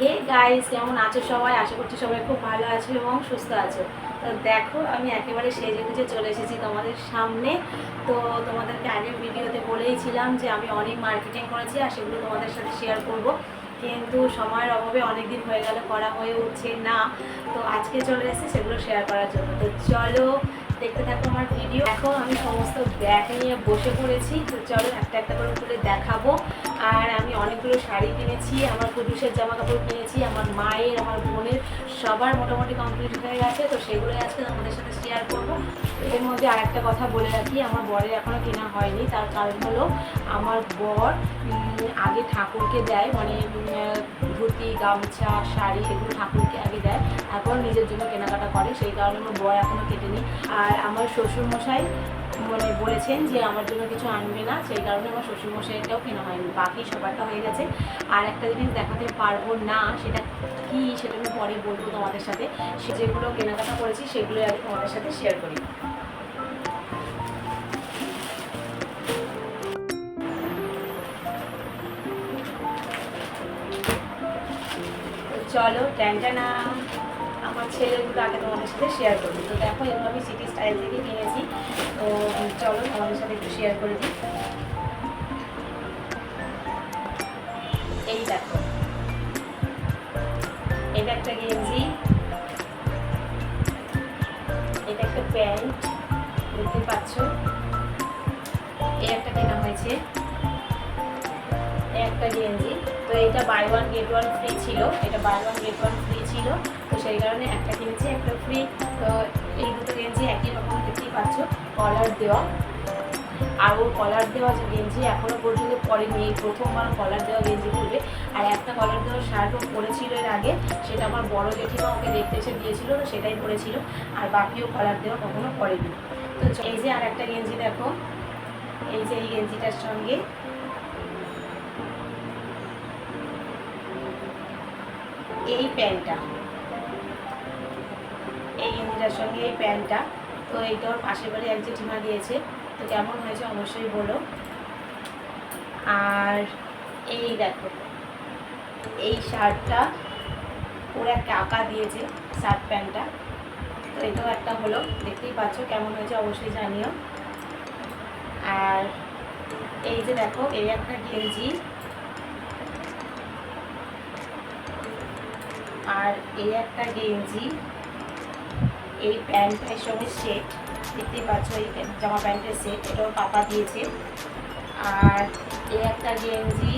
Hey guys কেমন আছো সবাই? আশা করছি সবাই খুব ভালো আছো এবং সুস্থ আছো। তো দেখো, আমি একেবারে সেজে গুজে চলে এসেছি তোমাদের সামনে। তো তোমাদেরকে আগের ভিডিওতে বলেইছিলাম যে আমি অনেক মার্কেটিং করেছি আর সেগুলো তোমাদের সাথে শেয়ার করব। কিন্তু সময়ের অভাবে অনেক দিন হয়ে গেল, করা হয়ে উঠছে না। তো আজকে চলে এসেছি সেগুলো শেয়ার করার জন্য। তো চলো, দেখতে থাকো আমার ভিডিও এখন আমি সমস্ত ব্যাগ নিয়ে বসে পড়েছি। তো চলো একটা একটা করে তুলে দেখাবো। আর আমি অনেকগুলো শাড়ি কিনেছি, আমার পুরুষের জামা কাপড় কিনেছি, আমার মায়ের, আমার বোনের, সবার মোটামুটি কমপ্লিট হয়ে গেছে, তো সেগুলোই আজকে তোমাদের সাথে শেয়ার করব। এর মধ্যে আর একটা কথা বলে রাখি, আমার বরের এখনও কেনা হয়নি, তার কারণ হলো আমার বর আগে ঠাকুরকে দেয় মানে ধুতি, গামছা, শাড়ি, এগুলো ঠাকুরকে আগে দেয়, তারপর নিজের জন্য কেনাকাটা করে, সেই কারণে আমার বর এখনও কেটেনি। আর আমার শ্বশুরমশাই মানে বলেছেন যে আমার জন্য কিছু আনবে না, সেই কারণে আমার শ্বশুরমশাইটাও কেনা হয়নি, বাকি সবারটা হয়ে গেছে। আর একটা জিনিস দেখাতে পারব না, সেটা কি সেটা আমি পরে বলব তোমাদের সাথে। সে যেগুলো কেনাকাটা করেছি সেগুলো আগে তোমাদের সাথে শেয়ার করি। চলো ট্যান্টানা আমার ছেলেগুলো আগে তোমাদের সাথে শেয়ার করি তো দেখো, এগুলো আমি সিটি স্টাইল থেকে কিনেছি। তো চলো, তোমাদের সাথে একটু শেয়ার করে দিই। এই দেখো। এটা একটা গেঞ্জি। এটা একটা প্যান্ট, দেখতে পাচ্ছ? এই একটা কেনা হয়েছে। একটা গেঞ্জি। তো এটা buy one get one free ছিল। এটা বাই ওয়ান গেট ওয়ান ছিল। তো সেই কারণে একটা কিনেছি, একটা ফ্রি তো এই দুটো গেঞ্জি একই রকম দেখতেই পাচ্ছ কলার দেওয়া। আর ওর কলার দেওয়া যে গেঞ্জি এখনও পর্যন্ত পরেনি, এই প্রথমবার কলার দেওয়া গেঞ্জি পরবে। আর একটা কলার দেওয়া শার্টও পরেছিল এর আগে, সেটা আমার বড় জেঠিমা ওকে দেখতে এসে দিয়েছিল সেটাই পরেছিল। আর বাকিও কলার দেওয়া কখনো পরেনি। তো এই যে আর একটা গেঞ্জি দেখো, এই যে এই গেঞ্জিটার সঙ্গে এই প্যান্টটা। এই গেঞ্জিটার সঙ্গে এই প্যান্টটা। তো এইটা ওর পাশের বাড়ি এক জেঠিমা দিয়েছে তো কেমন হয়েছে অবশ্যই বলো। আর এই দেখো, এই শার্টটা ওর একটা আঁকা দিয়েছে শার্ট প্যান্টটা। তো এটাও একটা হলো, দেখতেই পাচ্ছ কেমন হয়েছে অবশ্যই জানিও। আর এই যে দেখো, এই একটা গেঞ্জি। আর এই একটা গেঞ্জি, এই প্যান্টের সঙ্গে সেট দেখতেই পাচ্ছ এই জামা প্যান্টের সেট এটাও পাপা দিয়েছে। আর এই একটা গেঞ্জি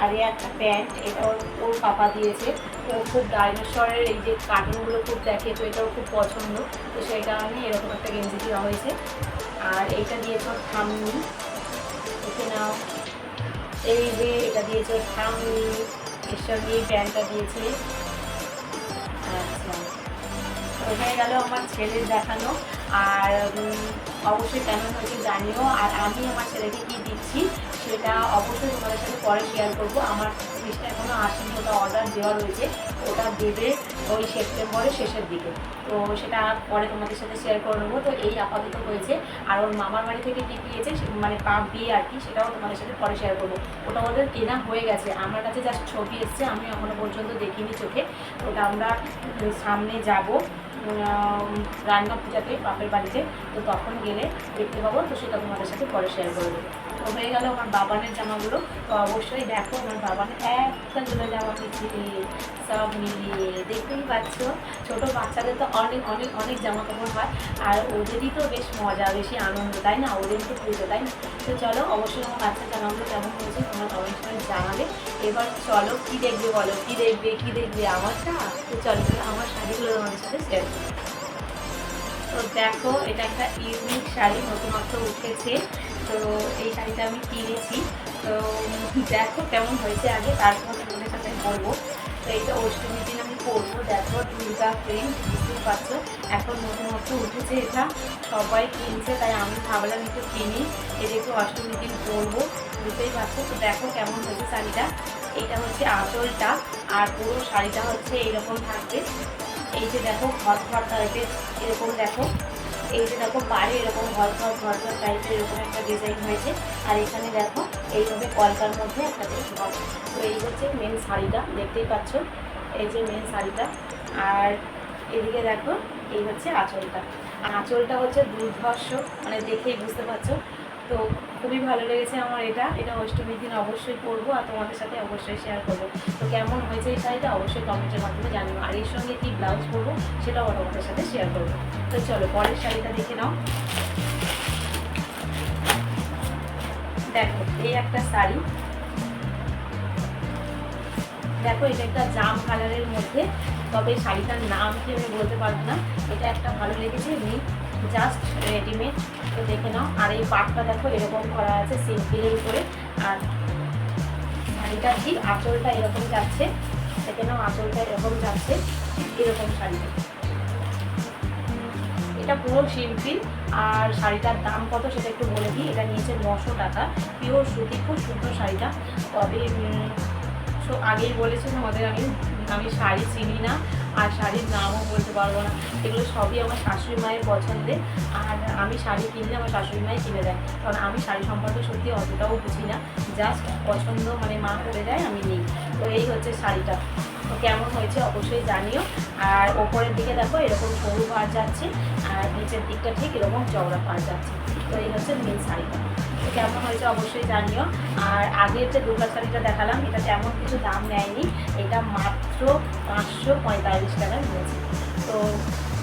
আর এই একটা প্যান্ট, এটাও ওর পাপা দিয়েছে। ও খুব ডাইনোসরের এই যে কার্টুনগুলো খুব দেখে, তো এটাও খুব পছন্দ। তো সেই কারণে এরকম একটা গেঞ্জি দেওয়া হয়েছে। আর এইটা দিয়েছে ওর ঠাম্মি। দেখে নাও। এই যে এটা দিয়েছে ওর এর দিয়ে প্যান্টটা দিয়েছি। আচ্ছা। তো হয়ে গেল আমার ছেলের দেখানো। আর অবশ্যই কেমন হয়েছে জানিও, আর আমি আমার ছেলেকে কী দিচ্ছি সেটা অবশ্যই তোমাদের সাথে পরে শেয়ার করব। আমার জিনিসটা এখনও আসেনি, ওটা অর্ডার দেওয়া রয়েছে, ওটা দেবে ওই সেপ্টেম্বরের শেষের দিকে। তো সেটা পরে তোমাদের সাথে শেয়ার করে নেব। তো এই আপাতত হয়েছে। আর ওর মামার বাড়ি থেকে কী পেয়েছে মানে পাপ দিয়ে আর কি, সেটাও তোমাদের সাথে পরে শেয়ার করব। ওটা ওদের কেনা হয়ে গেছে। আমার কাছে জাস্ট ছবি এসছে, আমি এখনও পর্যন্ত দেখিনি চোখে। ওটা আমরা সামনে যাব। রান্না পূজাতে বাপের বাড়িতে, তো তখন গেলে দেখতে পাবো, তো সেটা তোমাদের সাথে পরে শেয়ার করে দেবো। তো হয়ে গেল আমার বাবানের জামাগুলো। তো অবশ্যই দেখো, আমার বাবানের একটা দুটো জামা পিছিয়ে সব মিলিয়ে দেখতেই পাচ্ছ, ছোট বাচ্চাদের তো অনেক অনেক অনেক জামা কাপড় হয়। আর ওদেরই তো বেশ মজা, বেশি আনন্দ, তাই না? ওদের তো পুজো, তাই না? তো চলো, অবশ্যই আমার বাচ্চার জামাগুলো কেমন হয়েছে তোমরা করে জানাবে। এবার চলো, কি দেখবে বলো? কি দেখবে কি দেখবে? আমারটা তো চলো আমার শাড়িগুলো তোমাদের সাথে শেয়ার তো দেখো, এটা একটা ইউনিক শাড়ি, নতুনত্ব উঠেছে। তো এই শাড়িটা আমি কিনেছি। তো দেখো কেমন হয়েছে আগে, তারপর তোমাদের সাথে বলব। তো এইটা অষ্টমীর দিন আমি পরবো, দেখো দুর্গা প্রিন্ট বুঝতেই পারছ? এখন নতুনত্ব উঠেছে এটা, সবাই কিনছে, তাই আমি ভাবলাম একটু কিনি। এটা একটু অষ্টমীর দিন পরবো, বুঝতেই পারছ? তো দেখো কেমন হয়েছে শাড়িটা। এটা হচ্ছে আঁচলটা, আর পুরো শাড়িটা হচ্ছে এইরকম থাকবে। এই যে দেখো ঘর ঘর টাইপের এরকম দেখো। এই যে দেখো, পাড়ে এরকম ঘর ঘর ঘর ঘর টাইপের এরকম একটা ডিজাইন হয়েছে। আর এখানে দেখো এইভাবে কলকার মধ্যে একটা ঘর তো এই হচ্ছে মেন শাড়িটা, দেখতেই পাচ্ছ? এই যে মেন শাড়িটা। আর এদিকে দেখো, এই হচ্ছে আঁচলটা। আঁচলটা হচ্ছে দুর্ধর্ষ মানে দেখেই বুঝতে পারছ। তো খুবই ভালো লেগেছে আমার এটা। এটা অষ্টমীর দিন অবশ্যই পরবো আর তোমাদের সাথে অবশ্যই শেয়ার করব। তো কেমন হয়েছে এই শাড়িটা অবশ্যই কমেন্টের মাধ্যমে জানিও। আর এর সঙ্গে কী ব্লাউজ পরবো সেটাও তোমাদের সাথে শেয়ার করব। তো চলো, পরের শাড়িটা দেখে নাও। দেখো, এই একটা শাড়ি। দেখো, এটা একটা জাম কালারের মধ্যে, তবে শাড়িটার নাম কি আমি বলতে পারব না। এটা একটা ভালো লেগেছে এমনি জাস্ট রেডিমেড তো দেখে নাও। আর এই পাটটা দেখো, এরকম করা আছে সিম্পলের উপরে আর শাড়িটা ঠিক আঁচলটা এরকম যাচ্ছে। দেখে নাও, আঁচলটা এরকম যাচ্ছে, এরকম শাড়িটা এটা পুরো সিম্পল। আর শাড়িটার দাম কত সেটা একটু বলে দিই। এটা নিয়েছে নশো টাকা। পিওর সুতি, খুব সুন্দর শাড়িটা। তবে আগেই বলেছি তোমাদের আমি আমি শাড়ি চিনি না, আর শাড়ির নামও বলতে পারব না। এগুলো সবই আমার শাশুড়ি মায়ের পছন্দের, আর আমি শাড়ি কিনলে আমার শাশুড়ি মাই কিনে দেয়। কারণ আমি শাড়ি সম্পর্কে সত্যি অতটাও বুঝি না জাস্ট পছন্দ মানে মা করে দেয়, আমি নিই। তো এই হচ্ছে শাড়িটা। তো কেমন হয়েছে অবশ্যই জানিও। আর ওপরের দিকে দেখো, এরকম সরু পাড় যাচ্ছে, আর নিচের দিকটা ঠিক এরকম চওড়া পাড় যাচ্ছে। তো এই হচ্ছে মেন শাড়িটা। কেমন হয়েছে অবশ্যই জানিও। আর আগের যে দুর্গা শাড়িটা দেখালাম এটা তেমন কিছু দাম নেয়নি। এটা মাত্র পাঁচশো পঁয়তাল্লিশ টাকা নিয়েছে তো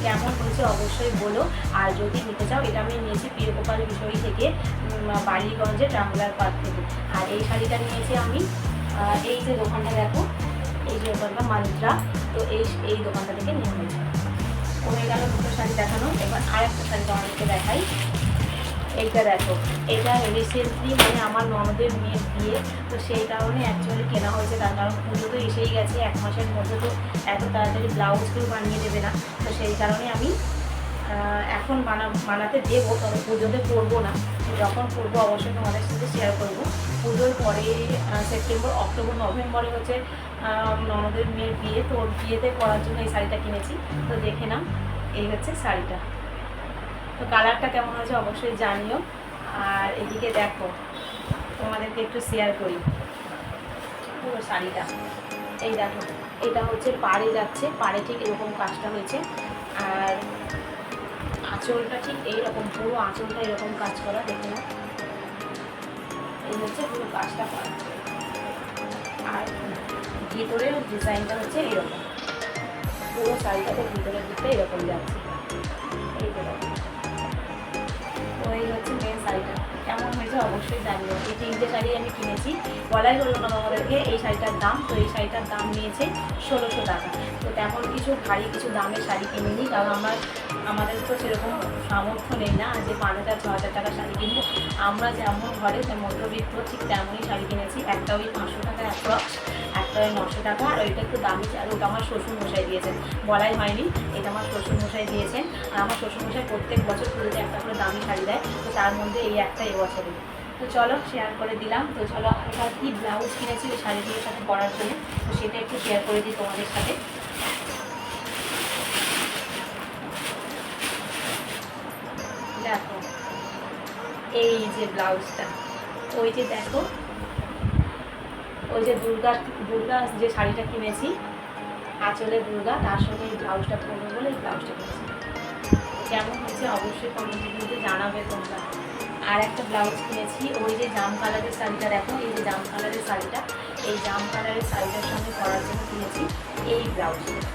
কেমন হয়েছে অবশ্যই বলো। আর যদি নিতে চাও এটা আমি নিয়েছি প্রিয়গোপাল বিষয় থেকে উম, বালিগঞ্জে ট্রাঙ্গুলার পার্ক থেকে। আর এই শাড়িটা নিয়েছি আমি এই যে দোকানটা দেখো এই যে দোকানটা মান্ত্রা তো এই এই দোকানটা থেকে নিয়ে হয়েছে। হয়ে গেল দুটো শাড়ি দেখানো এবার আরেকটা শাড়ি তোমাদেরকে দেখাই। এইটা দেখো, এটা রিসেন্টলি মানে আমার ননদের মেয়ের বিয়ে, তো সেই কারণে অ্যাকচুয়ালি কেনা হয়েছে তার কারণ পুজো তো এসেই গেছে, এক মাসের মধ্যে তো এত তাড়াতাড়ি ব্লাউজ কেউ বানিয়ে দেবে না, তো সেই কারণে আমি এখন বানা, বানাতে দেবো, তবে পুজোতে পরবো না। যখন পরবো অবশ্যই তোমাদের সাথে শেয়ার করব। পুজোর পরে সেপ্টেম্বর অক্টোবর নভেম্বরে হচ্ছে ননদের মেয়ের বিয়ে, তো বিয়েতে পরার জন্য এই শাড়িটা কিনেছি, তো দেখে নাও, এই হচ্ছে শাড়িটা। তো কালারটা কেমন হয়েছে অবশ্যই জানিও। আর এদিকে দেখো, তোমাদেরকে একটু শেয়ার করি। পুরো শাড়িটা। এই দেখো, এটা হচ্ছে পাড়ে যাচ্ছে, পাড়ে ঠিক এরকম কাজটা হয়েছে। আর আঁচলটা ঠিক এইরকম, পুরো আঁচলটা এরকম কাজ করা, দেখে না এই হচ্ছে পুরো কাজটা করা। আর ভিতরের ডিজাইনটা হচ্ছে এরকম। পুরো শাড়িটাতে ভিতরের দিকটা এরকম যাচ্ছে। এই শাড়িটা। কেমন হয়েছে অবশ্যই জানিও। এই তিনটে শাড়ি আমি কিনেছি। বলাই হলো না আমাদেরকে এই শাড়িটার দাম। তো এই শাড়িটার দাম নিয়েছে ষোলোশো টাকা। তো তেমন কিছু ভারী কিছু দামের শাড়ি কিনিনি। কারণ আমার আমাদের তো সেরকম সামর্থ্য নেই না যে পাঁচ হাজার, ছ হাজার টাকা শাড়ি কিনবো। আমরা যেমন ঘরে যে মধ্যবিত্ত, ঠিক তেমনই শাড়ি কিনেছি। একটা ওই পাঁচশো টাকা অ্যাপ্রক্স একটা নশো টাকা, আর ওইটা একটু দামি আর ওটা আমার শ্বশুর মশাই দিয়েছেন। বলাই হয়নি, এটা আমার শ্বশুর মশাই দিয়েছেন, আর আমার শ্বশুর মশাই প্রত্যেক বছর পুজোতে একটা করে দামি শাড়ি দেয়, তো তার মধ্যে এই একটা এবছরই। তো চলো শেয়ার করে দিলাম। তো চলো এবার কি ব্লাউজ কিনেছি ওই শাড়িগুলোর সাথে পরার জন্য, তো সেটা একটু শেয়ার করে দিই তোমাদের সাথে। দেখো, এই যে ব্লাউজটা ওই যে দেখো ওই যে দুর্গা দুর্গা যে শাড়িটা কিনেছি আঁচলে দুর্গা, তার সঙ্গে এই ব্লাউজটা পরবো বলে এই ব্লাউজটা কিনেছি কেমন হয়েছে অবশ্যই কমেন্টে কিন্তু জানাবে তোমরা। আর একটা ব্লাউজ কিনেছি, ওই যে জাম কালারের শাড়িটা দেখো, এই যে জাম কালারের শাড়িটা, এই জাম কালারের শাড়িটার সঙ্গে পরার জন্য কিনেছি এই ব্লাউজটা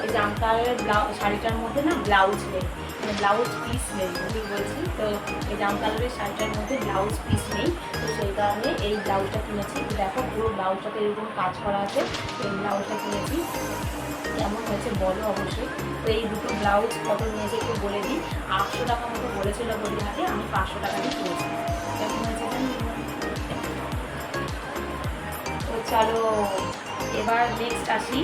ওই জাম কালারের ব্লাউজ শাড়িটার মধ্যে না ব্লাউজ নেই। মানে ব্লাউজ পিস নেই। আমি বলছি, তো এই জাম কালারের শাড়িটার মধ্যে ব্লাউজ পিস নেই। তো সেই কারণে এই ব্লাউজটা কিনেছি। দেখো, পুরো ব্লাউজটাতে এরকম কাজ করা আছে। এই ব্লাউজটা কিনেছি। কেমন হয়েছে বলো অবশ্যই। তো এই দুটো ব্লাউজ কত নিয়েছে, একটু বলে দিই। আটশো টাকা মতো বলেছিল গড়িয়াহাটে আমি পাঁচশো টাকা দিয়ে কিনেছি। তো চলো, এবার নেক্সট আসি।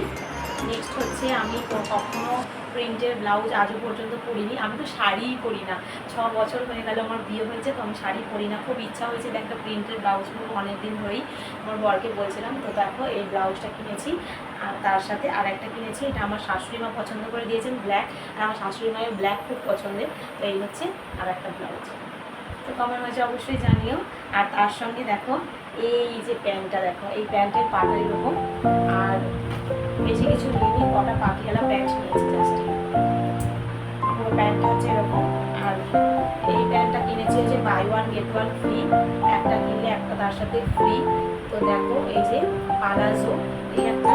নেক্সট হচ্ছে আমি কখনো প্রিন্টের ব্লাউজ আজও পর্যন্ত পরিনি। আমি তো শাড়িই পরি না। ছ বছর হয়ে গেল আমার বিয়ে হয়েছে, তো আমি শাড়ি পরি না। খুব ইচ্ছা হয়েছে একটা প্রিন্টের ব্লাউজ পরবো অনেক দিন ধরেই আমার বরকে বলছিলাম, তো দেখো এই ব্লাউজটা কিনেছি, আর তার সাথে আর একটা কিনেছি। এটা আমার শাশুড়ি মা পছন্দ করে দিয়েছেন ব্ল্যাক আর আমার শাশুড়ি মায়ের ব্ল্যাক খুব পছন্দের। তো এই হচ্ছে আর একটা ব্লাউজ তো কমেন্ট মাঝে অবশ্যই জানিও। আর তার সঙ্গে দেখো, এই যে প্যান্টটা দেখো, এই প্যান্টের পাটা এরকম আর বেশি কিছু নিইনি, কটা পাখিয়ালা প্যান্ট নিয়েছি জাস্ট পুরো প্যান্টটা হচ্ছে এরকম, আর এই প্যান্টটা কিনেছি হচ্ছে buy one get one free একটা কিনলে একটা তার সাথে ফ্রি তো দেখো, এই যে পালাজো, এই একটা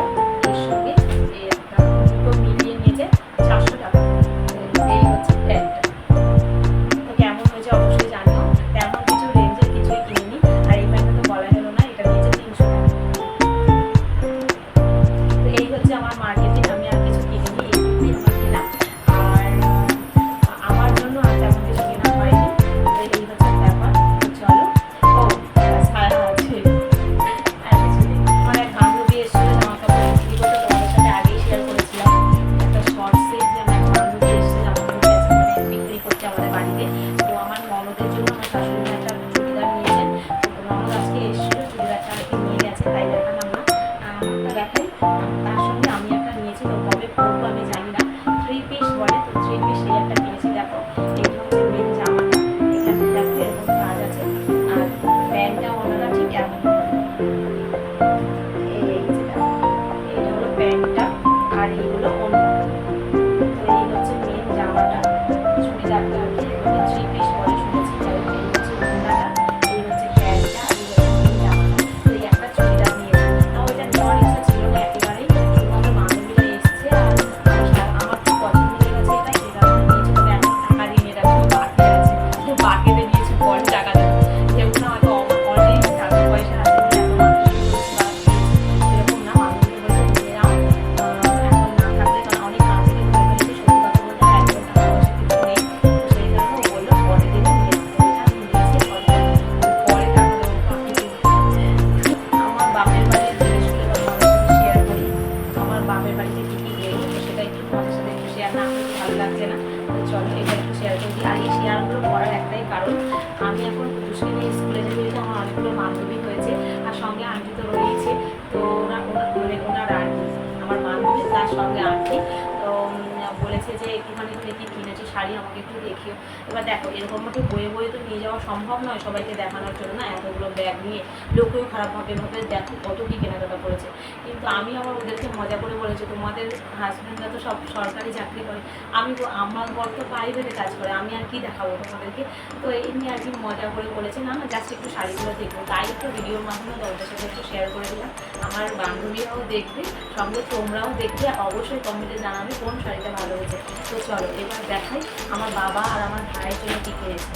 সবাইকে দেখানোর জন্য না এতগুলো ব্যাগ নিয়ে লোকেও খারাপভাবে ভাবে দেখো কত কী কেনাকাটা করেছে। কিন্তু আমি আমার ওদেরকে মজা করে বলেছি, তোমাদের হাজব্যান্ডরা তো সব সরকারি চাকরি করে। আমি তো আমার বর তো প্রাইভেটে কাজ করে, আমি আর কি দেখাবো তোমাদেরকে? তো এই নিয়ে আর কি মজা করে বলেছে। না না জাস্ট একটু শাড়িগুলো দেখব। তাই একটু ভিডিওর মাধ্যমে তোমাদের সাথে একটু শেয়ার করে দিলাম। আমার বান্ধবীরাও দেখবে, সঙ্গে তোমরাও দেখবে। অবশ্যই কমেন্টে জানাবে কোন শাড়িটা ভালো হয়েছে। তো চলো, এবার দেখাই আমার বাবা আর আমার ভাইয়ের জন্য কী কিনেছে।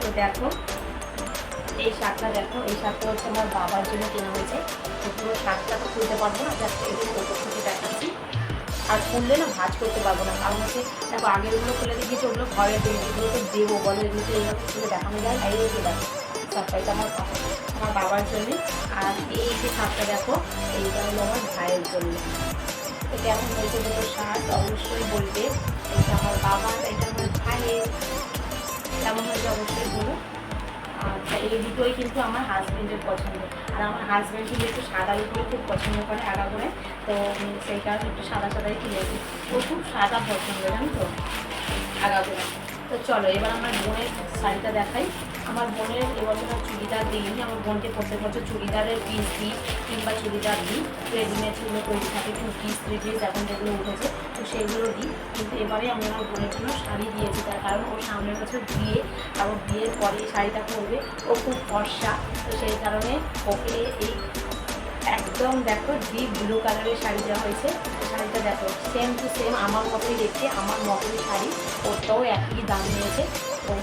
তো দেখো এই শার্টটা দেখো, এই শার্টটা হচ্ছে আমার বাবার জন্য কেনা হয়েছে। পুরো শার্টটা তো খুলতে পারব না, জাস্ট এই থেকে দেখাচ্ছি। আর খুললে না ভাজ করতে পারব না, কারণ হচ্ছে, দেখো আগের ওগুলো খুলে দিয়েছি ওগুলো ঘরে এগুলোকে দেবো বলে এগুলোকে এইভাবে খুলে দেখানো যায় এই যে দেখো এটা আমার আমার বাবার জন্য। আর এই যে শার্টটা দেখো, এইটা হলো আমার ভাইয়ের জন্য। তো কেমন হয়েছে দুটো শার্ট অবশ্যই বলবে এটা আমার বাবার এটা আমার ভাইয়ের। কেমন হয়েছে অবশ্যই বলো। এই দুটোই কিন্তু আমার হাজব্যান্ডের পছন্দ। আর আমার হাজব্যান্ড কিন্তু একটু সাদা উপরে খুব পছন্দ করে আগা করে। তো সেই কারণে একটু সাদা সাদাই কিনেছি ও খুব সাদা পছন্দ, জানো তো? আগা করে। তো চলো, এবার আমার বোনের শাড়িটা দেখাই। আমার বোনের এবছর চুড়িদার দিইনি, আমার বোনকে প্রত্যেক বছর চুড়িদারের পিস দিই, কিংবা চুড়িদার দিই। রেডিমেডগুলো তৈরি থাকে টু পিস থ্রি পিস এখন যেগুলো উঠেছে, তো সেগুলো দিই। কিন্তু এবারে আমি আমার বোনের জন্য শাড়ি দিয়েছি, তার কারণ ও সামনের বছর বিয়ে ও বিয়ের পরে শাড়িটা পরবে। ও খুব ফর্সা, তো সেই কারণে ওকে এই একদম দেখো ডিপ ব্লু কালারের শাড়ি দেওয়া হয়েছে। শাড়িটা দেখো সেম টু সেম আমার মতোই দেখতে, আমার মতোই শাড়ি। ওটাও একই দাম নিয়েছে। তো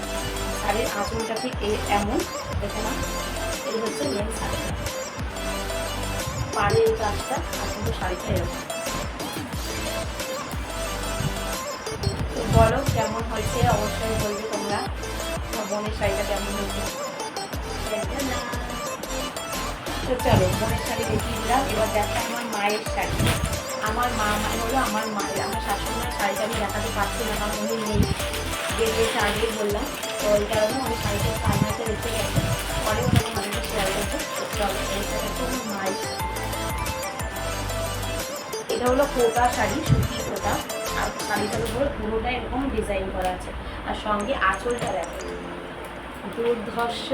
শাড়ির আঁচলটা ঠিক এমন, দেখে না, এই হচ্ছে মেন শাড়িটা পাড়ে এই কাজটা আর কিন্তু শাড়িটা এরকম। তো বলো কেমন হয়েছে? অবশ্যই বলবে তোমরা। বোনের শাড়িটা কেমন হয়েছে? তো চলো, বোনের শাড়ি দেখিয়ে দিলাম এবার দেখা আমার মায়ের শাড়ি। আমার মা মানে হলো আমার মায়ের, আমার শাশুড়ি মায়ের শাড়িটা আমি দেখাতে পারছি না কারণ উনি নেই। বেরিয়েছে আগেই বললাম, তো ওই কারণে আমি শাড়িটা কান্নাতে রেখে গেছি। পরে ওখানে আমাদেরকে শেয়ার করব। এটা হলো কোটা শাড়ি সুতি কোটা। আর শাড়িটার উপরে পুরোটা এরকম ডিজাইন করা আছে। আর সঙ্গে আঁচলটা দেখো। দুর্ধর্ষ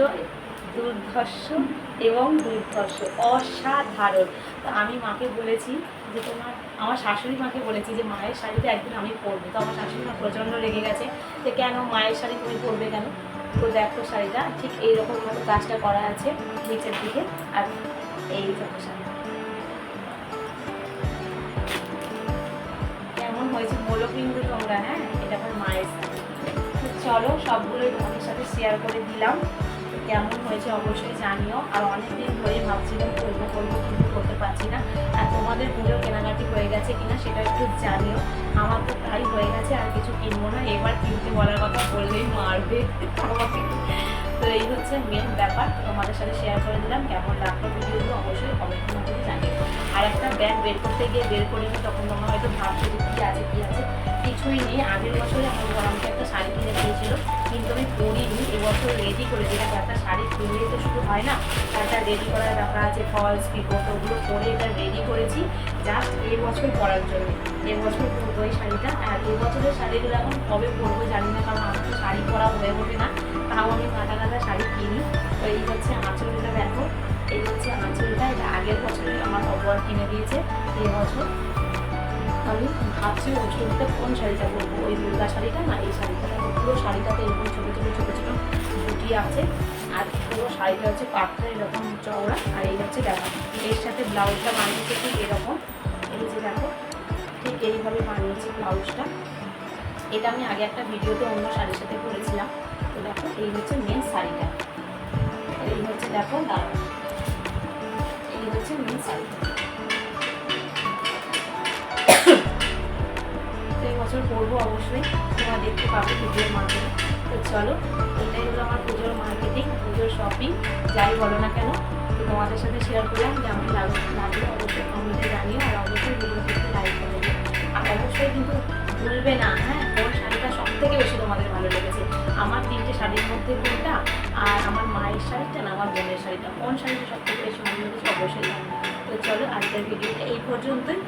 দুর্ধর্ষ এবং দুর্ধর্ষ। অসাধারণ। তো আমি মাকে বলেছি যে তোমার, আমার শাশুড়ি মাকে বলেছি যে মায়ের শাড়িটা একদিন আমি পরবো। তো আমার শাশুড়ি মা প্রচণ্ড রেগে গেছে যে কেন মায়ের শাড়ি তুমি পরবে কেন? তো দেখো শাড়িটা, ঠিক এইরকম মতো কাজটা করা আছে নিচের দিকে আর এই দেখো শাড়ি হয়েছে বলো কিন্তু তোমরা হ্যাঁ? এটা আমার মায়ের শাড়ি। চলো সবগুলোই তোমাদের সাথে শেয়ার করে দিলাম। কেমন হয়েছে অবশ্যই জানিও। আর অনেকদিন ধরে ভাবছিলাম করব করব, কিন্তু করতে পারছি না। আর তোমাদের পুজো কেনাকাটি হয়ে গেছে কিনা সেটা একটু জানিও। আমার তো প্রায় হয়ে গেছে, আর কিছু কিনবো না। এবার কিনতে বলার কথা বললেই মারবে। আমাকে তো এই হচ্ছে মেন ব্যাপার। তোমাদের সাথে শেয়ার করে দিলাম, কেমন লাগল ভিডিওগুলো অবশ্যই কমেন্টের মধ্যে জানিও। আর একটা ব্যাগ বের করতে গিয়ে বের করিনি তখন তোমরা হয়তো ভাবছ যে কী আছে কী আছে, কিছুই নেই। আগের বছরে আমার বড় আমাকে একটা শাড়ি কিনে দিয়েছিল, কিন্তু আমি পরিনি। এবছর রেডি করে দিলাম একটা শাড়ি কিনলেই তো শুধু হয় না। একটা রেডি করার রাখা আছে ফলস পিকোট ওগুলো পরে এটা রেডি করেছি। জাস্ট এই বছর পরার জন্য। এবছর পরবো এই শাড়িটা। আর এবছরের শাড়িগুলো এখন কবে পরবো জানি না, কারণ আমার তো শাড়ি পরা হয়ে ওঠে না। তাও আমি কাটা কাটা শাড়ি কিনি। তো এই হচ্ছে আঁচলটা দেখো। এই হচ্ছে আঁচলটা, এটা আগের বছরে আমার অপর কিনে দিয়েছে, এই বছর। আমি ভাবছি অষ্টমীতে কোন শাড়িটা পরবো, ওই দুর্গা শাড়িটা না এই শাড়িটা? পুরো শাড়িটাতে এরকম ছোটো ছোটো ছোটো ছোটো বুটি আছে। আর পুরো শাড়িটা হচ্ছে পাটটা এরকম চওড়া, আর এই হচ্ছে দেখো এর সাথে ব্লাউজটা বানিয়েছে ঠিক এরকম। এই যে দেখো, ঠিক এইভাবে বানিয়েছি ব্লাউজটা। এটা আমি আগে একটা ভিডিওতে অন্য শাড়ির সাথে করেছিলাম। তো দেখো, এই হচ্ছে মেন শাড়িটা। এই হচ্ছে দেখো, দাঁড়াও। এই হচ্ছে মেন শাড়িটা। বছর করব অবশ্যই, তোমরা দেখতে পাবে পুজোর মার্কেটে তো চলো, এটাই হলো আমার পুজোর মার্কেটিং পুজোর শপিং যাই বলো না কেন। তোমাদের সাথে শেয়ার করলাম কেমন লাগল লাগল অবশ্যই কমেন্টে জানিও, আর অবশ্যই ভিডিও দেখতে লাইক করে দিও। আর অবশ্যই কিন্তু ভুলবে না হ্যাঁ? কোন শাড়িটা সব থেকে বেশি তোমাদের ভালো লেগেছে। আমার তিনটে শাড়ির মধ্যে কোনটা আর আমার মায়ের শাড়িটা না আমার বোনের শাড়িটা। কোন শাড়িটা সব থেকে বেশি মনে হচ্ছে অবশ্যই তো চলো আজকের ভিডিওটা এই পর্যন্তই।